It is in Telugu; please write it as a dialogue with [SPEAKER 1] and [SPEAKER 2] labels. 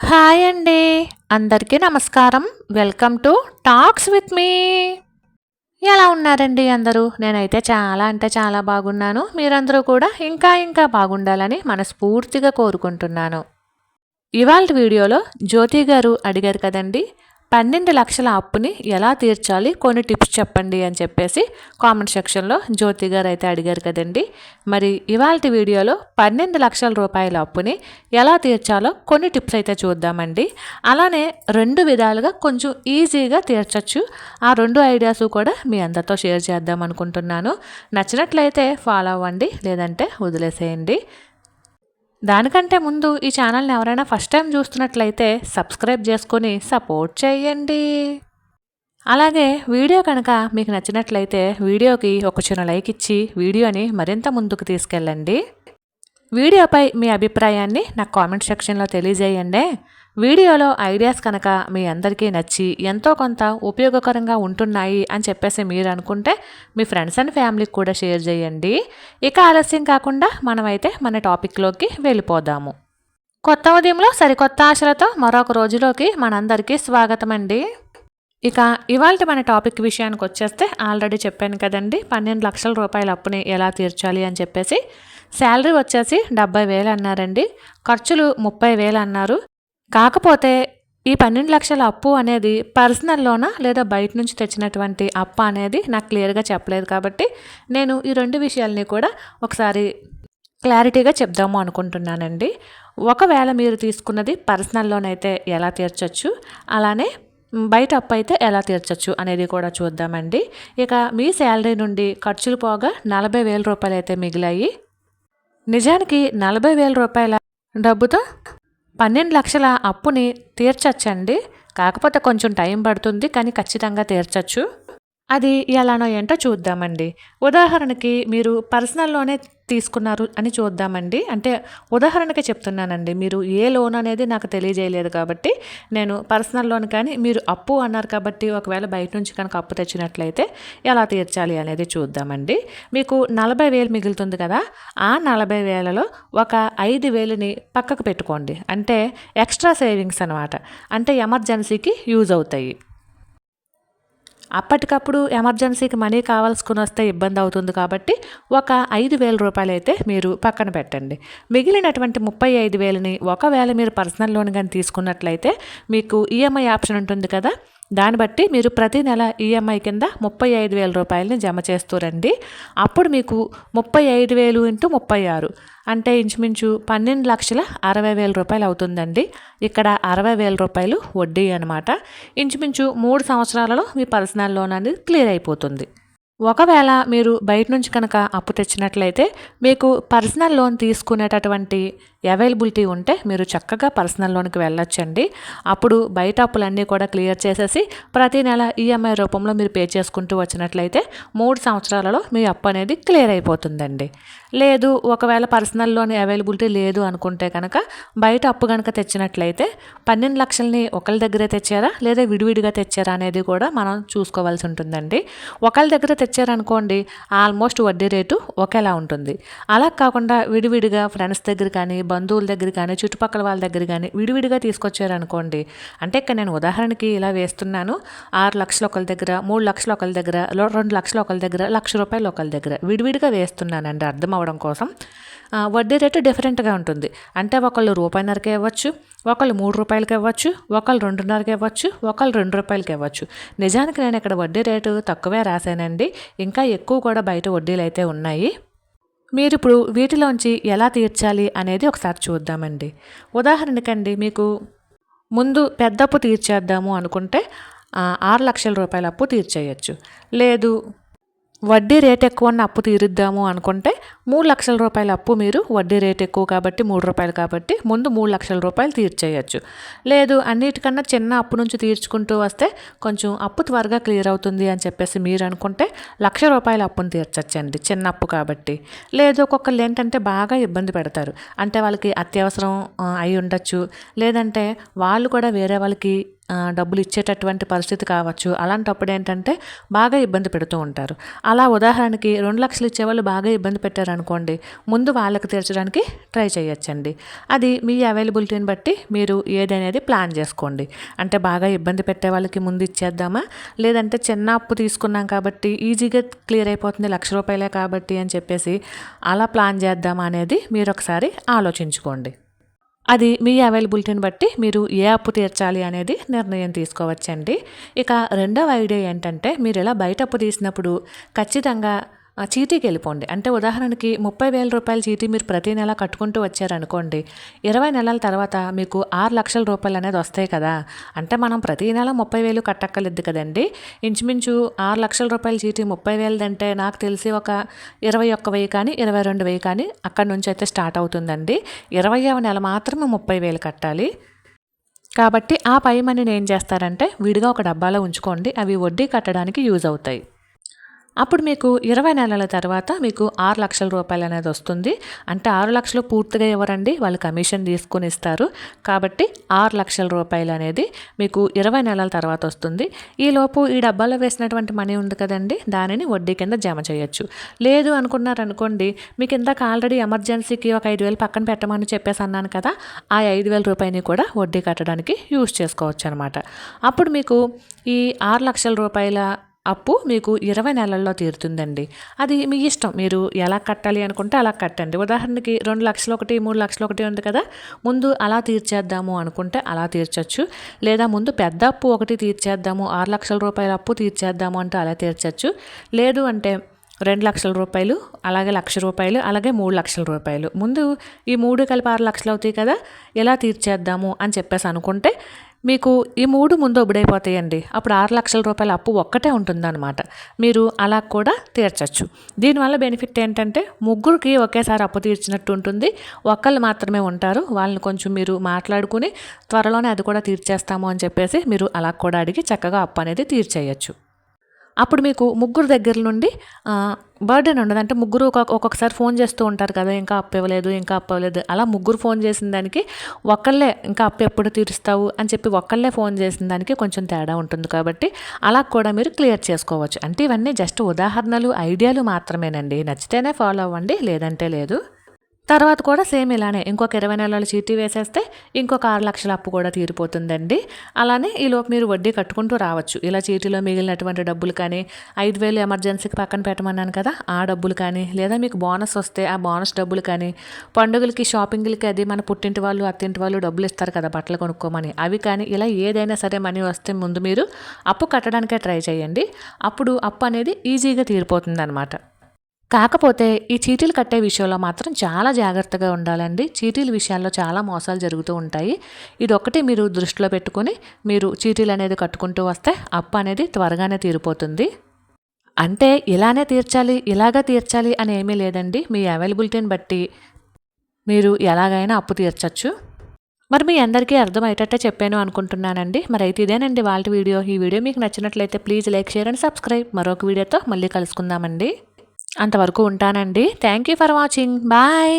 [SPEAKER 1] హాయ్ అండి. అందరికీ నమస్కారం. Welcome to talks with me. ఎలా ఉన్నారండి అందరూ? నేనైతే చాలా అంటే చాలా బాగున్నాను. మీరందరూ కూడా ఇంకా ఇంకా బాగుండాలని మనస్ఫూర్తిగా కోరుకుంటున్నాను. ఇవాళ వీడియోలో జ్యోతి గారు అడిగారు కదండి. పన్నెండు లక్షల అప్పుని ఎలా తీర్చాలి? కొన్ని టిప్స్ చెప్పండి అని చెప్పేసి కామెంట్ సెక్షన్లో జ్యోతి గారు అయితే అడిగారు కదండి. మరి ఇవాళ వీడియోలో పన్నెండు లక్షల రూపాయల అప్పుని ఎలా తీర్చాలో కొన్ని టిప్స్ అయితే చూద్దామండి. అలానే రెండు విధాలుగా కొంచెం ఈజీగా తీర్చచ్చు. ఆ రెండు ఐడియాస్ కూడా మీ అందరితో షేర్ చేద్దాం అనుకుంటున్నాను. నచ్చినట్లయితే ఫాలో అవ్వండి లేదంటే వదిలేసేయండి. దానికంటే ముందు ఈ ఛానల్ని ఎవరైనా ఫస్ట్ టైం చూస్తున్నట్లయితే సబ్స్క్రైబ్ చేసుకొని సపోర్ట్ చేయండి అలాగే వీడియో కనుక మీకు నచ్చినట్లయితే వీడియోకి ఒక చిన్న లైక్ ఇచ్చి వీడియోని మరింత ముందుకు తీసుకెళ్ళండి. వీడియోపై మీ అభిప్రాయాన్ని నాకు కామెంట్ సెక్షన్లో తెలియజేయండి. వీడియోలో ఐడియాస్ కనుక మీ అందరికీ నచ్చి ఎంతో కొంత ఉపయోగకరంగా ఉంటున్నాయి అని చెప్పేసి మీరు అనుకుంటే మీ ఫ్రెండ్స్ అండ్ ఫ్యామిలీకి కూడా షేర్ చేయండి. ఇక ఆలస్యం కాకుండా మనమైతే మన టాపిక్లోకి వెళ్ళిపోదాము. కొత్త ఉదయంలో సరికొత్త ఆశలతో మరొక రోజులోకి మనందరికీ స్వాగతం అండి ఇక ఇవాళ మన టాపిక్ విషయానికి వచ్చేస్తే ఆల్రెడీ చెప్పాను కదండి పన్నెండు లక్షల రూపాయల అప్పుని ఎలా తీర్చాలి అని చెప్పేసి శాలరీ వచ్చేసి డెబ్బై వేలు అన్నారండి. ఖర్చులు ముప్పై వేలు అన్నారు. కాకపోతే ఈ పన్నెండు లక్షల అప్పు అనేది పర్సనల్ లోనా లేదా బయట నుంచి తెచ్చినటువంటి అప్పు అనేది నాకు క్లియర్గా చెప్పలేదు కాబట్టి నేను ఈ రెండు విషయాల్ని కూడా ఒకసారి క్లారిటీగా చెప్దాము అనుకుంటున్నానండి. ఒకవేళ మీరు తీసుకున్నది పర్సనల్ లోన్ అయితే ఎలా తీర్చొచ్చు? అలానే బయట అప్పు అయితే ఎలా తీర్చచ్చు అనేది కూడా చూద్దామండి. ఇక మీ శాలరీ నుండి ఖర్చులు పోగా నలభై వేల రూపాయలు అయితే మిగిలాయి. నిజానికి నలభై వేల రూపాయల డబ్బుతో పన్నెండు లక్షల అప్పుని తీర్చచ్చండి. కాకపోతే కొంచెం టైం పడుతుంది కానీ ఖచ్చితంగా తీర్చచ్చు. అది ఎలానో ఏంటో చూద్దామండి. ఉదాహరణకి మీరు పర్సనల్లోనే తీసుకున్నారు అని చూద్దామండి. అంటే ఉదాహరణకి చెప్తున్నానండి. మీరు ఏ లోన్ అనేది నాకు తెలియజేయలేదు కాబట్టి నేను పర్సనల్ లోన్ కానీ మీరు అప్పు అన్నారు కాబట్టి ఒకవేళ బయట నుంచి కనుక అప్పు తెచ్చినట్లయితే ఎలా తీర్చాలి అనేది చూద్దామండి. మీకు నలభై వేలు మిగులుతుంది కదా ఆ నలభై వేలలో ఒక ఐదు వేలని పక్కకు పెట్టుకోండి. అంటే ఎక్స్ట్రా సేవింగ్స్ అనమాట అంటే ఎమర్జెన్సీకి యూజ్ అవుతాయి. అప్పటికప్పుడు ఎమర్జెన్సీకి మనీ కావాల్సుకుని వస్తే ఇబ్బంది అవుతుంది కాబట్టి ఒక ఐదు వేల రూపాయలు అయితే మీరు పక్కన పెట్టండి. మిగిలినటువంటి ముప్పై ఐదు వేలని ఒకవేళ మీరు పర్సనల్ లోన్ కానీ తీసుకున్నట్లయితే మీకు ఈఎంఐ ఆప్షన్ ఉంటుంది కదా దాన్ని బట్టి మీరు ప్రతి నెల ఈఎంఐ కింద ముప్పై ఐదు వేల రూపాయలని జమ చేస్తూరండి. అప్పుడు మీకు ముప్పై ఐదు వేలు ఇంటూ ముప్పై ఆరు. అంటే ఇంచుమించు పన్నెండు లక్షల అరవై వేల రూపాయలు అవుతుందండి. ఇక్కడ అరవై వేల రూపాయలు వడ్డీ అనమాట ఇంచుమించు మూడు సంవత్సరాలలో మీ పర్సనల్ లోన్ అనేది క్లియర్ అయిపోతుంది. ఒకవేళ మీరు బయట నుంచి కనుక అప్పు తెచ్చినట్లయితే మీకు పర్సనల్ లోన్ తీసుకునేటటువంటి అవైలబిలిటీ ఉంటే మీరు చక్కగా పర్సనల్ లోన్కి వెళ్ళొచ్చండి. అప్పుడు బయట అప్పులన్నీ కూడా క్లియర్ చేసేసి ప్రతి నెల ఈఎంఐ రూపంలో మీరు పే చేసుకుంటూ వచ్చినట్లయితే మూడు సంవత్సరాలలో మీ అప్పు అనేది క్లియర్ అయిపోతుందండి. లేదు ఒకవేళ పర్సనల్ లోన్ అవైలబిలిటీ లేదు అనుకుంటే కనుక బయట అప్పు కనుక తెచ్చినట్లయితే పన్నెండు లక్షల్ని ఒకరి దగ్గరే తెచ్చారా? లేదా విడివిడిగా తెచ్చారా అనేది కూడా మనం చూసుకోవాల్సి ఉంటుందండి. ఒకరి దగ్గర తెచ్చారనుకోండి ఆల్మోస్ట్ వడ్డీ రేటు ఒకేలా ఉంటుంది. అలా కాకుండా విడివిడిగా ఫ్రెండ్స్ దగ్గర కానీ బంధువుల దగ్గర కానీ చుట్టుపక్కల వాళ్ళ దగ్గర కానీ విడివిడిగా తీసుకొచ్చారనుకోండి. అంటే ఇక్కడ నేను ఉదాహరణకి ఇలా వేస్తున్నాను. ఆరు లక్షలు ఒకరి దగ్గర మూడు లక్షలు ఒకరి దగ్గర రెండు లక్షలు ఒకరి దగ్గర లక్ష రూపాయలు ఒకరి దగ్గర విడివిడిగా వేస్తున్నానండి అర్థం అవడం కోసం. వడ్డీ రేటు డిఫరెంట్గా ఉంటుంది. అంటే ఒకళ్ళు రూపాయిన్నరకే ఇవ్వచ్చు ఒకళ్ళు మూడు రూపాయలకి ఇవ్వచ్చు ఒకళ్ళు రెండున్నరకి ఇవ్వచ్చు ఒకళ్ళు రెండు రూపాయలకి ఇవ్వచ్చు. నిజానికి నేను ఇక్కడ వడ్డీ రేటు తక్కువే రాశానండి. ఇంకా ఎక్కువ కూడా బయట వడ్డీలు అయితే ఉన్నాయి. మీరు ఇప్పుడు వీటిలోంచి ఎలా తీర్చాలి అనేది ఒకసారి చూద్దామండి. ఉదాహరణకండి మీకు ముందు పెద్ద అప్పు తీర్చేద్దాము అనుకుంటే ఆరు లక్షల రూపాయల అప్పు తీర్చేయచ్చు. లేదు వడ్డీ రేట్ ఎక్కువ ఉన్న అప్పు తీరుద్దాము అనుకుంటే మూడు లక్షల రూపాయల అప్పు మీరు వడ్డీ రేట్ ఎక్కువ కాబట్టి మూడు రూపాయలు కాబట్టి ముందు మూడు లక్షల రూపాయలు తీర్చేయచ్చు. లేదు అన్నిటికన్నా చిన్న అప్పు నుంచి తీర్చుకుంటూ వస్తే కొంచెం అప్పు త్వరగా క్లియర్ అవుతుంది అని చెప్పేసి మీరు అనుకుంటే లక్ష రూపాయల అప్పును తీర్చచ్చండి చిన్న అప్పు కాబట్టి. లేదు ఒక్కొక్కరు ఏంటంటే బాగా ఇబ్బంది పెడతారు. అంటే వాళ్ళకి అత్యవసరం అయి ఉండొచ్చు. లేదంటే వాళ్ళు కూడా వేరే వాళ్ళకి డబ్బులు ఇచ్చేటటువంటి పరిస్థితి కావచ్చు. అలాంటప్పుడు ఏంటంటే బాగా ఇబ్బంది పెడుతూ ఉంటారు. అలా ఉదాహరణకి రెండు లక్షలు ఇచ్చేవాళ్ళు బాగా ఇబ్బంది పెట్టారనుకోండి ముందు వాళ్ళకి తీర్చడానికి ట్రై చేయొచ్చండి. అది మీ అవైలబిలిటీని బట్టి మీరు ఏదనేది ప్లాన్ చేసుకోండి. అంటే బాగా ఇబ్బంది పెట్టే వాళ్ళకి ముందు ఇచ్చేద్దామా? లేదంటే చిన్న అప్పు తీసుకున్నాం కాబట్టి ఈజీగా క్లియర్ అయిపోతుంది లక్ష రూపాయలే కాబట్టి అని చెప్పేసి అలా ప్లాన్ చేద్దామా అనేది మీరు ఒకసారి ఆలోచించుకోండి. అది మీ అవైలబిలిటీని బట్టి మీరు ఏ అప్పు తీర్చాలి అనేది నిర్ణయం తీసుకోవచ్చండి. ఇక రెండవ ఐడియా ఏంటంటే మీరు ఇలా బయట అప్పు తీసినప్పుడు ఖచ్చితంగా ఆ చీటీకి వెళ్ళిపోండి. అంటే ఉదాహరణకి ముప్పై వేల రూపాయల చీటీ మీరు ప్రతి నెల కట్టుకుంటూ వచ్చారనుకోండి ఇరవై నెలల తర్వాత మీకు ఆరు లక్షల రూపాయలు అనేది వస్తాయి కదా. అంటే మనం ప్రతి నెల ముప్పై వేలు కట్టక్కర్లేదు కదండి. ఇంచుమించు ఆరు లక్షల రూపాయల చీటీ ముప్పై వేలదంటే నాకు తెలిసి ఒక ఇరవై ఒక్క వెయ్యి కానీ ఇరవై రెండు వెయ్యి కానీ అక్కడి నుంచి అయితే స్టార్ట్ అవుతుందండి. ఇరవైవ నెల మాత్రమే ముప్పై వేలు కట్టాలి. కాబట్టి ఆ పై మనీని ఏం చేస్తారంటే విడిగా ఒక డబ్బాలో ఉంచుకోండి. అవి వడ్డీ కట్టడానికి యూజ్ అవుతాయి. అప్పుడు మీకు ఇరవై నెలల తర్వాత మీకు ఆరు లక్షల రూపాయలు అనేది వస్తుంది. అంటే ఆరు లక్షలు పూర్తిగా ఇవ్వరండి వాళ్ళు కమిషన్ తీసుకొని ఇస్తారు. కాబట్టి ఆరు లక్షల రూపాయలు అనేది మీకు ఇరవై నెలల తర్వాత వస్తుంది. ఈలోపు ఈ డబ్బాలో వేసినటువంటి మనీ ఉంది కదండి? దానిని వడ్డీ కింద జమ చేయొచ్చు. లేదు అనుకున్నారనుకోండి మీకు ఇందాక ఆల్రెడీ ఎమర్జెన్సీకి ఒక ఐదు వేలు పక్కన పెట్టమని చెప్పేసి అన్నాను కదా ఆ ఐదు వేల రూపాయని కూడా వడ్డీ కట్టడానికి యూజ్ చేసుకోవచ్చు అనమాట అప్పుడు మీకు ఈ ఆరు లక్షల రూపాయల అప్పు మీకు ఇరవై నెలల్లో తీరుతుందండి. అది మీ ఇష్టం. మీరు ఎలా కట్టాలి అనుకుంటే అలా కట్టండి. ఉదాహరణకి రెండు లక్షలు ఒకటి మూడు లక్షలు ఒకటి ఉంది కదా. ముందు అలా తీర్చేద్దాము అనుకుంటే అలా తీర్చొచ్చు. లేదా ముందు పెద్ద అప్పు ఒకటి తీర్చేద్దాము ఆరు లక్షల రూపాయల అప్పు తీర్చేద్దాము అంటే అలా తీర్చచ్చు. లేదు అంటే రెండు లక్షల రూపాయలు అలాగే లక్ష రూపాయలు అలాగే మూడు లక్షల రూపాయలు. ముందు ఈ మూడు కలిపి ఆరు లక్షలు అవుతాయి కదా. ఎలా తీర్చేద్దాము అని చెప్పేసి అనుకుంటే మీకు ఈ మూడు ముందు ఒబుడైపోతాయండి అప్పుడు ఆరు లక్షల రూపాయల అప్పు ఒక్కటే ఉంటుందన్నమాట. మీరు అలా కూడా తీర్చచ్చు. దీనివల్ల బెనిఫిట్ ఏంటంటే ముగ్గురికి ఒకేసారి అప్పు తీర్చినట్టు ఉంటుంది. ఒక్కళ్ళు మాత్రమే ఉంటారు. వాళ్ళని కొంచెం మీరు మాట్లాడుకుని త్వరలోనే అది కూడా తీర్చేస్తాము అని చెప్పేసి మీరు అలా కూడా అడిగి చక్కగా అప్పు అనేది తీర్చేయచ్చు. అప్పుడు మీకు ముగ్గురు దగ్గర నుండి బర్డెన్ ఉండదు. అంటే ముగ్గురు ఒక్కొక్క ఒక్కొక్కసారి ఫోన్ చేస్తూ ఉంటారు కదా ఇంకా అప్పు ఇవ్వలేదు ఇంకా అప్పు ఇవ్వలేదు. అలా ముగ్గురు ఫోన్ చేసిన దానికి ఒక్కళ్ళే ఇంకా అప్పు ఎప్పుడు తీరుస్తావు అని చెప్పి ఒక్కళ్ళే ఫోన్ చేసిన దానికి కొంచెం తేడా ఉంటుంది కాబట్టి అలా కూడా మీరు క్లియర్ చేసుకోవచ్చు. అంటే ఇవన్నీ జస్ట్ ఉదాహరణలు ఐడియాలు మాత్రమేనండి. నచ్చితేనే ఫాలో అవ్వండి లేదంటే లేదు. తర్వాత కూడా సేమ్ ఇలానే ఇంకొక ఇరవై నెలల చీటీ వేసేస్తే ఇంకొక ఆరు లక్షల అప్పు కూడా తీరిపోతుందండి. అలానే ఈలోపు మీరు వడ్డీ కట్టుకుంటూ రావచ్చు. ఇలా చీటీలో మిగిలినటువంటి డబ్బులు కానీ ఐదు వేలు ఎమర్జెన్సీకి పక్కన పెట్టమన్నాను కదా ఆ డబ్బులు కానీ లేదా మీకు బోనస్ వస్తే ఆ బోనస్ డబ్బులు కానీ పండుగలకి షాపింగ్లకి అది మన పుట్టింటి వాళ్ళు అత్తింటి వాళ్ళు డబ్బులు ఇస్తారు కదా బట్టలు కొనుక్కోమని. అవి కానీ ఇలా ఏదైనా సరే మనీ వస్తే ముందు మీరు అప్పు కట్టడానికే ట్రై చేయండి. అప్పుడు అప్పు అనేది ఈజీగా తీరిపోతుంది అనమాట కాకపోతే ఈ చీటీలు కట్టే విషయంలో మాత్రం చాలా జాగ్రత్తగా ఉండాలండి. చీటీల విషయాల్లో చాలా మోసాలు జరుగుతూ ఉంటాయి. ఇది మీరు దృష్టిలో పెట్టుకొని మీరు చీటీలు అనేది కట్టుకుంటూ వస్తే అప్పు అనేది త్వరగానే తీరిపోతుంది. అంటే ఇలానే తీర్చాలి ఇలాగా తీర్చాలి అని ఏమీ లేదండి. మీ అవైలబిలిటీని బట్టి మీరు ఎలాగైనా అప్పు తీర్చచ్చు. మరి మీ అందరికీ అర్థమయ్యేటట్టే చెప్పాను అనుకుంటున్నానండి. మరి అయితే ఇదేనండి వాళ్ళ వీడియో. ఈ వీడియో మీకు నచ్చినట్లయితే please like share and subscribe. మరొక వీడియోతో మళ్ళీ కలుసుకుందామండి. అంతవరకు ఉంటానండి. Thank you for watching bye